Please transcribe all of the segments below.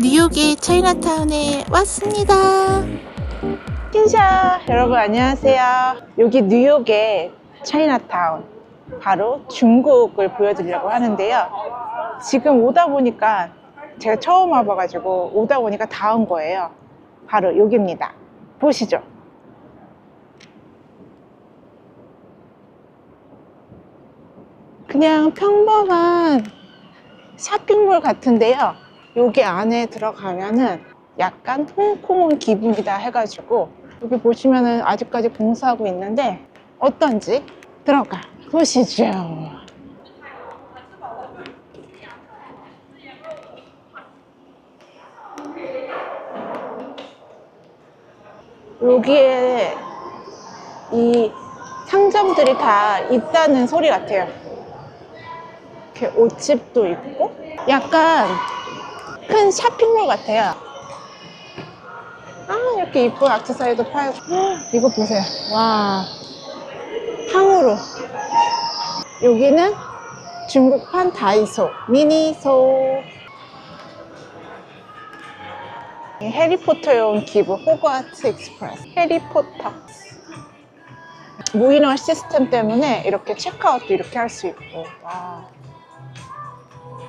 뉴욕의 차이나타운에 왔습니다. 킨샤 여러분 안녕하세요. 여기 뉴욕의 차이나타운 바로 중국을 보여드리려고 하는데요. 지금 오다 보니까 제가 처음 와봐가지고 오다 보니까 다 온 거예요. 바로 여기입니다. 보시죠. 그냥 평범한 쇼핑몰 같은데요 여기 안에 들어가면은 약간 홍콩 온 기분이다 해가지고 여기 보시면은 아직까지 공사하고 있는데 어떤지 들어가 보시죠. 여기에 이 상점들이 다 있다는 소리 같아요. 이렇게 옷집도 있고 약간 큰 쇼핑몰 같아요. 아 이렇게 이쁜 액세서리도 팔고. 헉, 이거 보세요. 와. 탕후루 여기는 중국판 다이소. 미니소. 해리포터에 온 기부. 호그와트 익스프레스. 해리포터. 무인화 시스템 때문에 이렇게 체크아웃도 이렇게 할 수 있고. 와.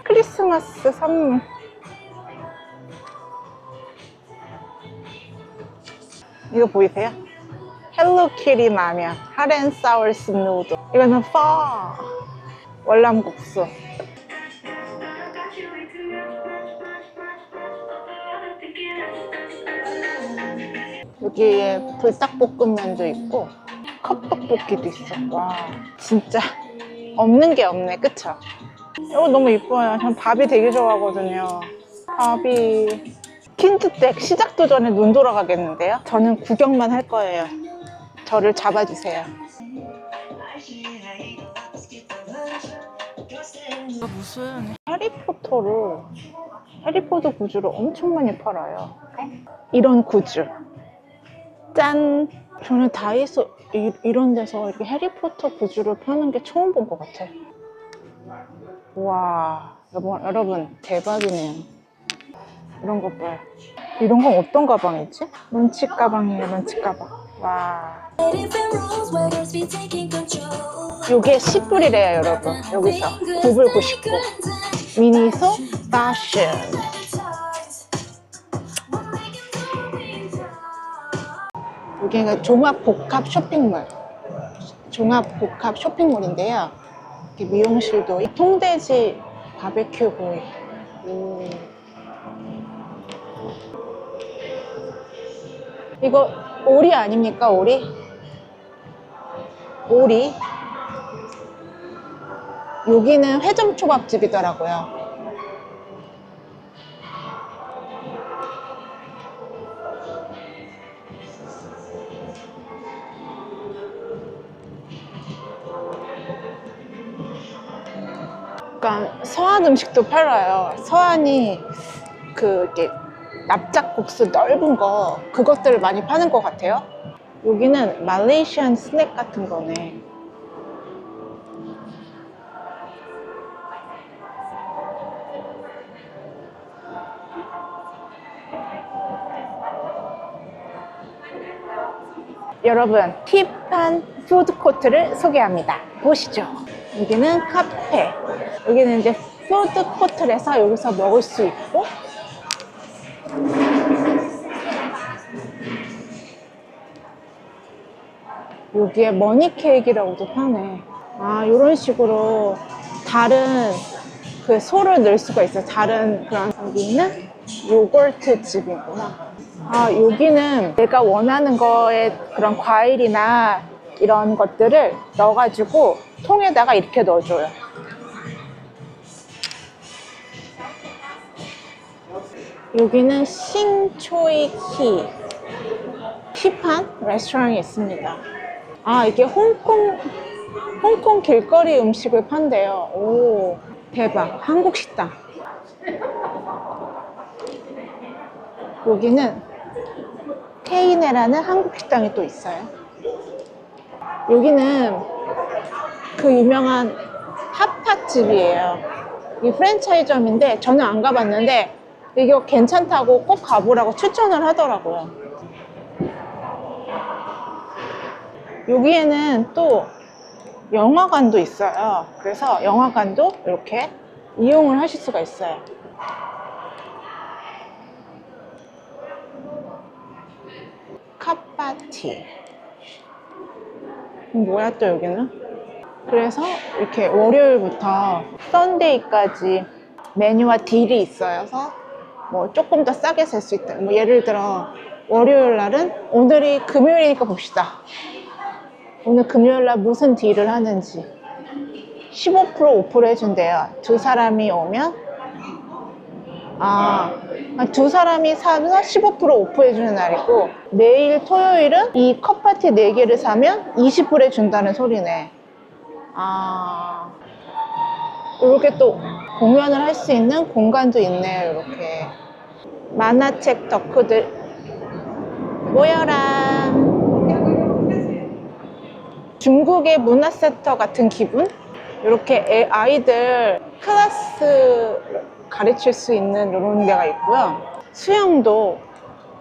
크리스마스 선물 이거 보이세요? 헬로키리 라면 핫앤사워스 누드. 이거는 파 월남국수. 여기에 불닭볶음면도 있고 컵떡볶이도 있어. 와 진짜 없는 게 없네. 그쵸? 이거 너무 이뻐요. 전 밥이 되게 좋아하거든요. 밥이 킨트댁 시작도 전에 눈 돌아가겠는데요? 저는 구경만 할 거예요. 저를 잡아주세요. 무슨 해리포터를 해리포터 굿즈를 엄청 많이 팔아요. 이런 굿즈. 짠! 저는 다이소 이, 이런 데서 이렇게 해리포터 굿즈를 파는 게 처음 본 것 같아. 와, 여러분, 여러분 대박이네요. 이런 거 봐요. 이런 건 어떤 가방이지? 런치 가방이에요, 런치 가방. 와. 요게 10불이래요, 여러분. 여기서 9불 99. 미니소 패션. 여기가 종합 복합 쇼핑몰. 종합 복합 쇼핑몰인데요. 미용실도 있- 통돼지 바베큐 보이. 오. 이거 오리 아닙니까 오리? 오리? 여기는 회점 초밥집이더라고요. 약간 서한 음식도 팔아요. 서한이 그 이렇게 납작국수 넓은 거 그것들을 많이 파는 것 같아요. 여기는 말레이시안 스낵 같은 거네. 여러분, 힙한 푸드코트를 소개합니다. 보시죠. 여기는 카페. 여기는 이제 푸드코트에서 여기서 먹을 수 있고 여기에 머니 케이크라고도 파네. 아, 이런 식으로 다른 그 소를 넣을 수가 있어요. 다른 그런 여기는 요거트 집이구나. 아, 여기는 내가 원하는 거에 그런 과일이나 이런 것들을 넣어가지고 통에다가 이렇게 넣어줘요. 여기는 싱초이키 힙한 레스토랑이 있습니다. 아, 이게 홍콩, 홍콩 길거리 음식을 판대요. 오, 대박. 한국 식당. 여기는 케이네라는 한국 식당이 또 있어요. 여기는 그 유명한 핫팟집이에요. 이 프랜차이즈점인데 저는 안 가봤는데 이거 괜찮다고 꼭 가보라고 추천을 하더라고요. 여기에는 또 영화관도 있어요. 그래서 영화관도 이렇게 이용을 하실 수가 있어요. 카파티. 뭐야 또 여기는? 그래서 이렇게 월요일부터 썬데이까지 메뉴와 딜이 있어서 뭐 조금 더 싸게 살 수 있다. 뭐 예를 들어 월요일 날은 오늘이 금요일이니까 봅시다. 오늘 금요일 날 무슨 딜을 하는지 15% 오프를 해준대요. 두 사람이 오면 아, 두 사람이 사면 15% 오프 해주는 날이고 내일 토요일은 이 컵파티 4개를 사면 20% 해준다는 소리네. 아, 이렇게 또 공연을 할 수 있는 공간도 있네요. 이렇게 만화책 덕후들 모여라. 중국의 문화센터 같은 기분? 이렇게 애- 아이들 클래스 가르칠 수 있는 이런 데가 있고요. 수영도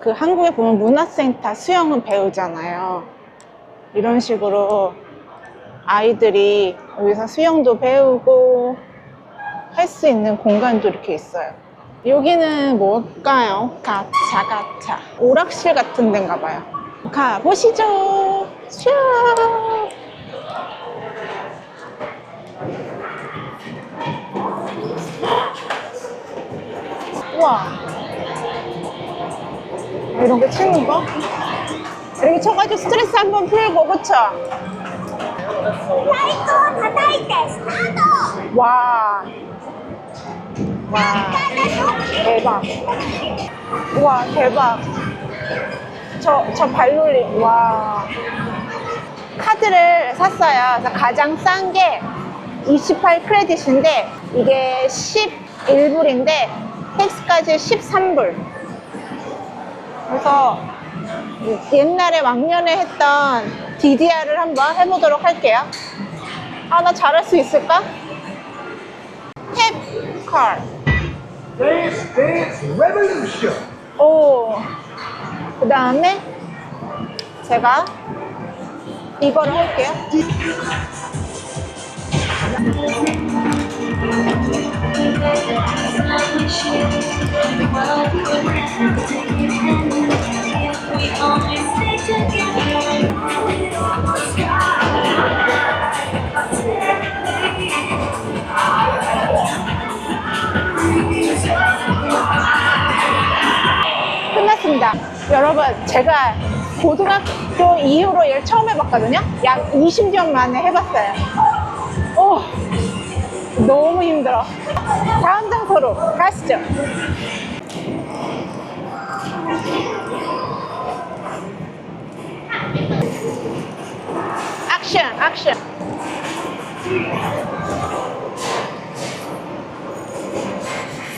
그 한국에 보면 문화센터 수영은 배우잖아요. 이런 식으로 아이들이 여기서 수영도 배우고 할 수 있는 공간도 이렇게 있어요. 여기는 뭘까요? 가차 가차 오락실 같은 데인가 봐요. 가보시죠. 우와. 이런 거 치는 거? 이렇게 쳐가지고 스트레스 한 번 풀고, 그쵸? 와. 와. 대박. 우와, 대박. 저, 저 발놀림. 와. 카드를 샀어요. 그래서 가장 싼 게 28 크레딧인데, 이게 11불인데, 텍스까지 13불. 그래서 옛날에 왕년에 했던 DDR을 한번 해보도록 할게요. 아, 나 잘할 수 있을까? 탭 컬. Dance Dance Revolution. 오. 그 다음에 제가 이거를 할게요. 끝났습니다. 여러분, 제가 고등학교 이후로 얘를 처음 해봤거든요. 약 20년 만에 해봤어요. 오, 너무 힘들어. 다음 장소로 가시죠. 액션, 액션.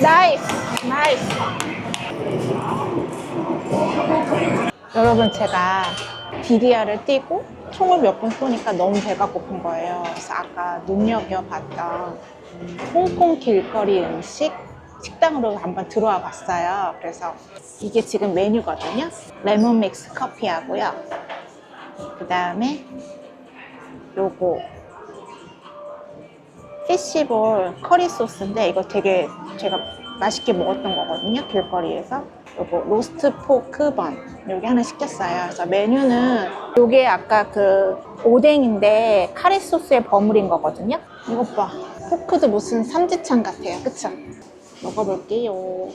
나이스, 나이스. 여러분 제가 DDR을 띄고 총을 몇 번 쏘니까 너무 배가 고픈 거예요. 그래서 아까 눈여겨봤던 홍콩 길거리 음식 식당으로 한번 들어와 봤어요. 그래서 이게 지금 메뉴거든요. 레몬 믹스 커피하고요. 그 다음에 요거 피시볼 커리 소스인데 이거 되게 제가 맛있게 먹었던 거거든요 길거리에서 요거 로스트 포크 번 여기 하나 시켰어요 그래서 메뉴는 요게 아까 그 오뎅인데 카레 소스에 버무린 거거든요 이것 봐 포크도 무슨 삼지창 같아요 그쵸? 먹어볼게요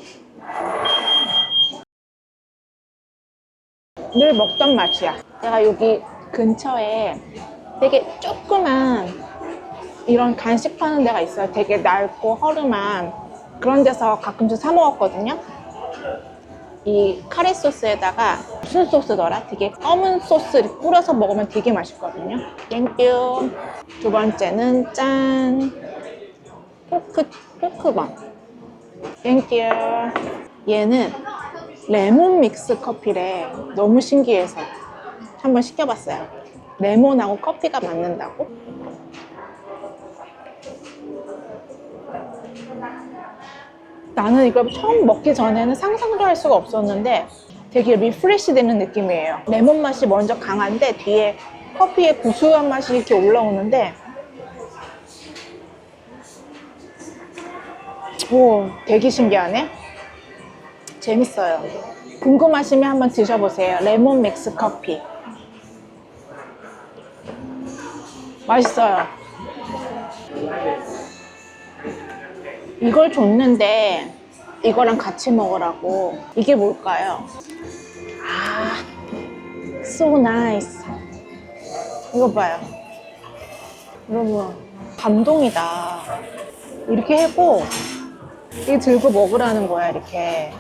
늘 먹던 맛이야 내가 여기 근처에 되게 조그만 이런 간식 파는 데가 있어요. 되게 낡고 허름한 그런 데서 가끔씩 사 먹었거든요. 이 카레 소스에다가 무슨 소스더라? 되게 검은 소스를 뿌려서 먹으면 되게 맛있거든요. 땡큐. 두 번째는 짠. 포크, 포크번. 땡큐. 얘는 레몬 믹스 커피래. 너무 신기해서 한번 시켜봤어요. 레몬하고 커피가 맞는다고? 나는 이거 처음 먹기 전에는 상상도 할 수가 없었는데 되게 리프레시 되는 느낌이에요. 레몬 맛이 먼저 강한데 뒤에 커피의 구수한 맛이 이렇게 올라오는데 오, 되게 신기하네. 재밌어요. 궁금하시면 한번 드셔보세요. 레몬 믹스 커피. 맛있어요. 이걸 줬는데 이거랑 같이 먹으라고. 이게 뭘까요? 아, so nice. 이거 봐요. 여러분, 감동이다. 이렇게 해고 이게 들고 먹으라는 거야, 이렇게.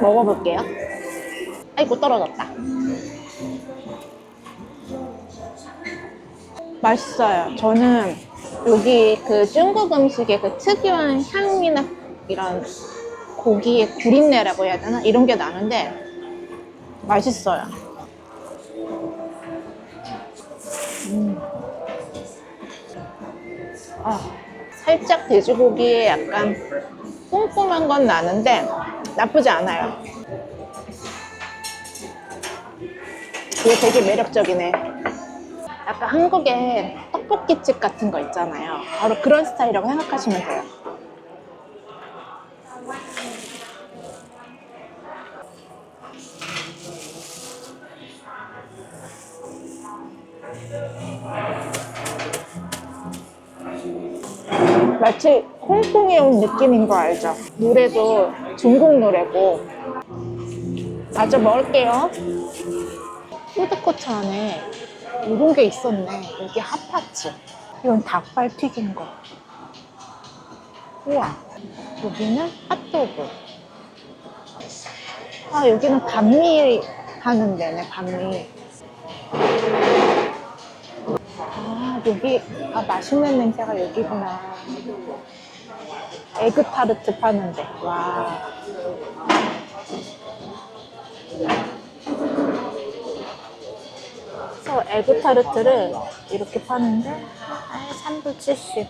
먹어볼게요. 아이고, 떨어졌다. 맛있어요. 저는 여기 그 중국 음식의 그 특유한 향이나 이런 고기의 구린내라고 해야 되나? 이런 게 나는데 맛있어요. 음. 아, 살짝 돼지고기에 약간 쿰쿰한 건 나는데 나쁘지 않아요. 이게 되게 매력적이네. 약간 한국의 떡볶이집 같은 거 있잖아요. 바로 그런 스타일이라고 생각하시면 돼요. 마치 홍콩에 온 느낌인 거 알죠? 노래도 중국 노래고. 마저 먹을게요. 푸드코트 안에 이런 게 있었네. 여기 핫파츠. 이건 닭발 튀긴 거. 우와. 여기는 핫도그. 아, 여기는 반미 하는 데네, 반미. 아, 여기, 아, 맛있는 냄새가 여기구나. 에그타르트 파는데. 와. 그래서 에그 타르트를 이렇게 파는데 아, 3불 70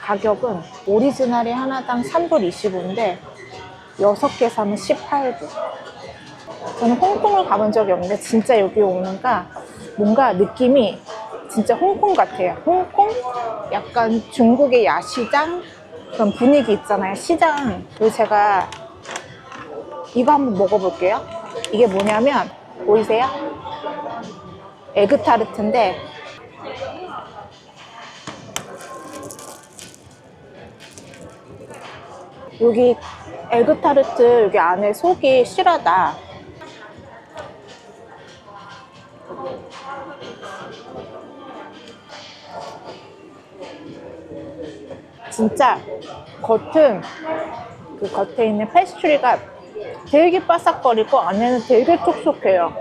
가격은 오리지널이 하나당 3불 25인데 6개 사면 18불. 저는 홍콩을 가본 적이 없는데 진짜 여기 오는가 뭔가 느낌이 진짜 홍콩 같아요. 홍콩? 약간 중국의 야시장? 그런 분위기 있잖아요 시장. 그리고 제가 이거 한번 먹어볼게요. 이게 뭐냐면 보이세요? 에그타르트인데 여기 에그타르트 여기 안에 속이 실하다. 진짜 겉은 그 겉에 있는 페스츄리가 되게 바삭거리고 안에는 되게 촉촉해요.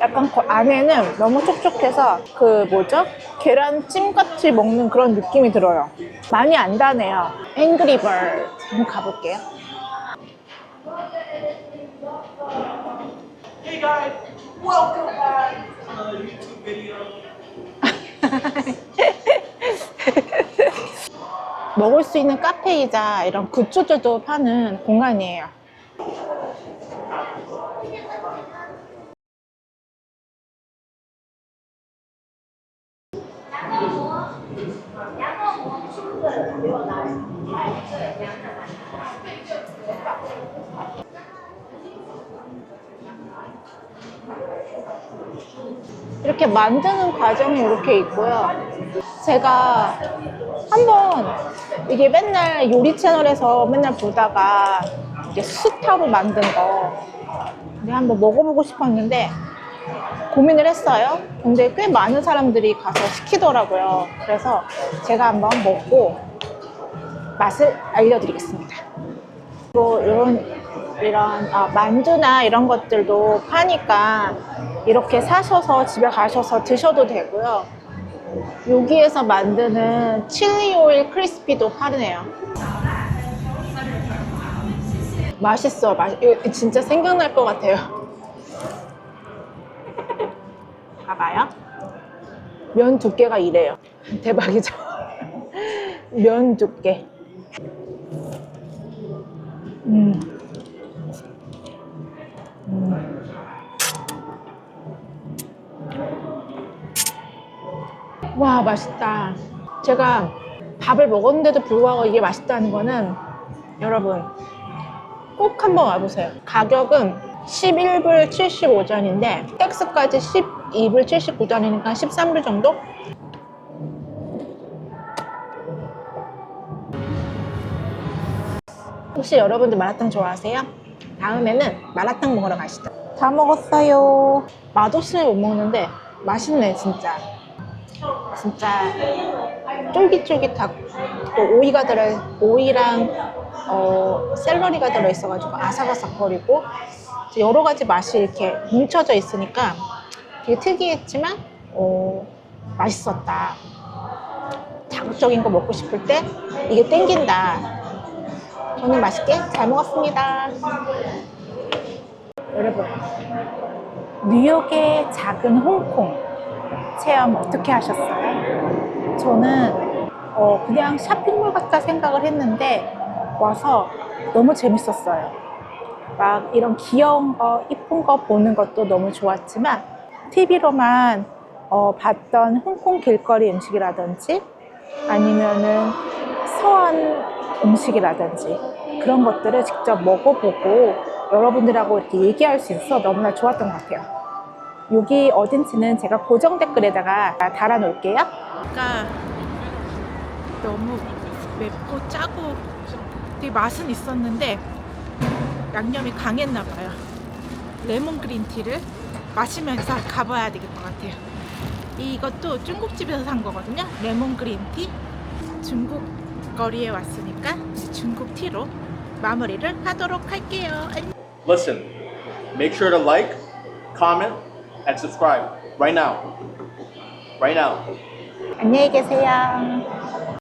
약간 그 안에는 너무 촉촉해서 그 뭐죠? 계란찜 같이 먹는 그런 느낌이 들어요. 많이 안 다네요. 앵그리버드 한번 가볼게요. Hey guys, welcome back to another YouTube video. 먹을 수 있는 카페이자 이런 굿즈들도 파는 공간이에요. 이렇게 만드는 과정이 이렇게 있고요. 제가 한번 이게 맨날 요리 채널에서 맨날 보다가 이게 수타로 만든 거 근데 한번 먹어보고 싶었는데 고민을 했어요. 근데 꽤 많은 사람들이 가서 시키더라고요. 그래서 제가 한번 먹고 맛을 알려드리겠습니다. 뭐 이런 이런 아, 만두나 이런 것들도 파니까 이렇게 사셔서 집에 가셔서 드셔도 되고요. 여기에서 만드는 칠리 오일 크리스피도 파네요. 맛있어. 맛, 이거 진짜 생각날 것 같아요. 봐봐요. 면 두께가 이래요. 대박이죠? 면 두께. 음. 음. 와, 맛있다. 제가 밥을 먹었는데도 불구하고 이게 맛있다는 거는 여러분 꼭 한번 와보세요. 가격은 11불 75전인데 텍스까지 12불 79전이니까 13불 정도? 혹시 여러분들 마라탕 좋아하세요? 다음에는 마라탕 먹으러 가시죠. 다 먹었어요. 맛없으면 못 먹는데 맛있네 진짜. 진짜 쫄깃쫄깃하고 또 오이가 들어 오이랑 어, 샐러리가 들어 있어가지고 아삭아삭거리고 여러 가지 맛이 이렇게 뭉쳐져 있으니까 되게 특이했지만 어, 맛있었다. 자극적인 거 먹고 싶을 때 이게 땡긴다. 저는 맛있게 잘 먹었습니다. 여러분, 뉴욕의 작은 홍콩 체험 어떻게 하셨어요? 저는 어, 그냥 쇼핑몰 같다 생각을 했는데 와서 너무 재밌었어요. 막 이런 귀여운 거, 이쁜 거 보는 것도 너무 좋았지만 TV로만 어, 봤던 홍콩 길거리 음식이라든지 아니면은 서안 음식이라든지 그런 것들을 직접 먹어보고 여러분들하고 이렇게 얘기할 수 있어서 너무나 좋았던 것 같아요. 여기 어딘지는 제가 고정 댓글에다가 달아 놓을게요. 그러니까 너무 맵고 짜고 되게 맛은 있었는데 양념이 강했나 봐요. 레몬 그린티를 마시면서 가봐야 되겠 것 같아요. 이것도 중국집에서 산 거거든요. 레몬 그린티. 중국 거리에 왔으니까 중국 티로 마무리를 하도록 할게요. Listen, make sure to like, comment, and subscribe right now. Right now. 안녕히 계세요.